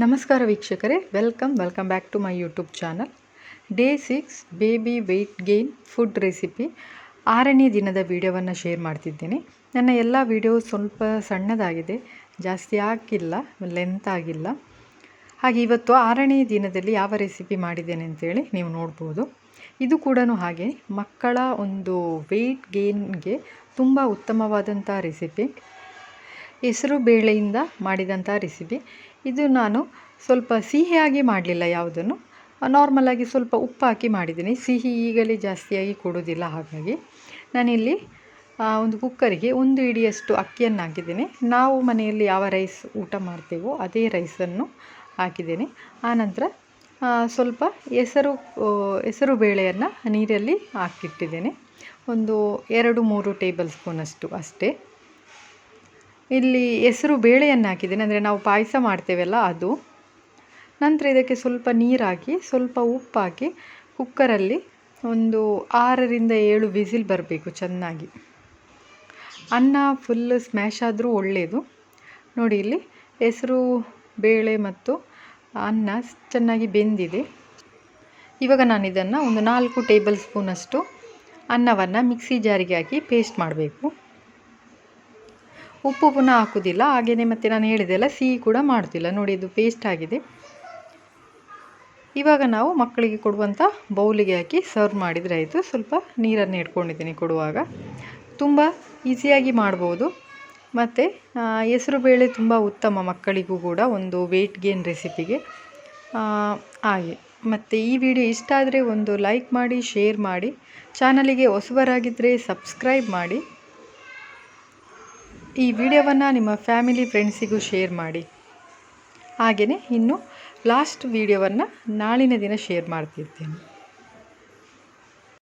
ನಮಸ್ಕಾರ ವೀಕ್ಷಕರೇ welcome welcome back to my YouTube channel day six baby weight gain food recipe ಆರನೇ ದಿನದ ವೀಡಿಯೋವನ್ನು ಶೇರ್ ಮಾಡ್ತಿದ್ದೀನಿ. ನನ್ನ ಎಲ್ಲ ವಿಡಿಯೋ ಸ್ವಲ್ಪ ಸಣ್ಣದಾಗಿದೆ, ಜಾಸ್ತಿ ಆಗಿಲ್ಲ ಲೆಂತ್ ಆಗಿಲ್ಲ. ಹಾಗೆ ಇವತ್ತು ಆರನೇ ದಿನದಲ್ಲಿ ಯಾವ ರೆಸಿಪಿ ಮಾಡಿದ್ದೇನೆ ಅಂತೇಳಿ ನೀವು ನೋಡ್ಬೋದು. ಇದು ಕೂಡ ಹಾಗೆ, ಮಕ್ಕಳ ಒಂದು ವೆಯ್ಟ್ ಗೇನ್ಗೆ ತುಂಬ ಉತ್ತಮವಾದಂಥ ರೆಸಿಪಿ ಹೆಸರು ಬೇಳೆಯಿಂದ ಮಾಡಿದಂಥ ರೆಸಿಪಿ. ಇದು ನಾನು ಸ್ವಲ್ಪ ಸಿಹಿಯಾಗಿ ಮಾಡಲಿಲ್ಲ ಯಾವುದನ್ನು. ನಾರ್ಮಲಾಗಿ ಸ್ವಲ್ಪ ಉಪ್ಪು ಹಾಕಿ ಮಾಡಿದ್ದೀನಿ. ಸಿಹಿ ಈಗಲೇ ಜಾಸ್ತಿಯಾಗಿ ಕೊಡೋದಿಲ್ಲ ಹಾಗಾಗಿ. ನಾನಿಲ್ಲಿ ಒಂದು ಕುಕ್ಕರಿಗೆ ಒಂದು ಇಡಿಯಷ್ಟು ಅಕ್ಕಿಯನ್ನು ಹಾಕಿದ್ದೀನಿ. ನಾವು ಮನೆಯಲ್ಲಿ ಯಾವ ರೈಸ್ ಊಟ ಮಾಡ್ತೇವೋ ಅದೇ ರೈಸನ್ನು ಹಾಕಿದ್ದೀನಿ. ಆನಂತರ ಸ್ವಲ್ಪ ಹೆಸರು ಹೆಸರು ಬೇಳೆಯನ್ನು ನೀರಲ್ಲಿ ಹಾಕಿಟ್ಟಿದ್ದೇನೆ. ಒಂದು ಎರಡು ಮೂರು ಟೇಬಲ್ ಸ್ಪೂನಷ್ಟು ಅಷ್ಟೇ. ಇಲ್ಲಿ ಹೆಸರು ಬೇಳೆಯನ್ನು ಹಾಕಿದ್ದೇನೆ ಅಂದರೆ ನಾವು ಪಾಯಸ ಮಾಡ್ತೇವಲ್ಲ ಅದು. ನಂತರ ಇದಕ್ಕೆ ಸ್ವಲ್ಪ ನೀರು ಹಾಕಿ ಸ್ವಲ್ಪ ಉಪ್ಪು ಹಾಕಿ ಕುಕ್ಕರಲ್ಲಿ ಒಂದು ಆರರಿಂದ ಏಳು ವಿಸಿಲ್ ಬರಬೇಕು ಚೆನ್ನಾಗಿ. ಅನ್ನ ಫುಲ್ ಸ್ಮ್ಯಾಶ್ ಆದರೂ ಒಳ್ಳೆಯದು ನೋಡಿ ಇಲ್ಲಿ ಹೆಸರು ಬೇಳೆ ಮತ್ತು ಅನ್ನ ಚೆನ್ನಾಗಿ ಬೆಂದಿದೆ. ಇವಾಗ ನಾನು ಇದನ್ನು ಒಂದು ನಾಲ್ಕು ಟೇಬಲ್ ಸ್ಪೂನಷ್ಟು ಅನ್ನವನ್ನು ಮಿಕ್ಸಿ ಜಾರಿಗೆ ಹಾಕಿ ಪೇಸ್ಟ್ ಮಾಡಬೇಕು. ಉಪ್ಪು ಪುನಃ ಹಾಕೋದಿಲ್ಲ ಹಾಗೆಯೇ ಮತ್ತೆ ನಾನು ಹೇಳಿದೆಲ್ಲ ಸಿಹಿ ಕೂಡ ಮಾಡೋದಿಲ್ಲ. ನೋಡಿ, ಇದು ಪೇಸ್ಟ್ ಆಗಿದೆ. ಇವಾಗ ನಾವು ಮಕ್ಕಳಿಗೆ ಕೊಡುವಂಥ ಬೌಲಿಗೆ ಹಾಕಿ ಸರ್ವ್ ಮಾಡಿದರೆ ಆಯಿತು. ಸ್ವಲ್ಪ ನೀರನ್ನು ಇಟ್ಕೊಂಡಿದ್ದೀನಿ ಕೊಡುವಾಗ. ತುಂಬ ಈಸಿಯಾಗಿ ಮಾಡ್ಬೋದು. ಮತ್ತು ಹೆಸರುಬೇಳೆ ತುಂಬ ಉತ್ತಮ ಮಕ್ಕಳಿಗೂ ಕೂಡ ಒಂದು ವೆಯ್ಟ್ ಗೇನ್ ರೆಸಿಪಿಗೆ ಹಾಗೆ. ಮತ್ತು ಈ ವಿಡಿಯೋ ಇಷ್ಟ ಆದರೆ ಒಂದು ಲೈಕ್ ಮಾಡಿ ಶೇರ್ ಮಾಡಿ. ಚಾನಲಿಗೆ ಹೊಸಬರಾಗಿದ್ದರೆ ಸಬ್ಸ್ಕ್ರೈಬ್ ಮಾಡಿ. ಈ ವಿಡಿಯೋವನ್ನು ನಿಮ್ಮ ಫ್ಯಾಮಿಲಿ ಫ್ರೆಂಡ್ಸಿಗೂ ಶೇರ್ ಮಾಡಿ. ಹಾಗೆಯೇ ಇನ್ನು ಲಾಸ್ಟ್ ವಿಡಿಯೋವನ್ನು ನಾಳಿನ ದಿನ ಶೇರ್ ಮಾಡ್ತಿರ್ತೀನಿ.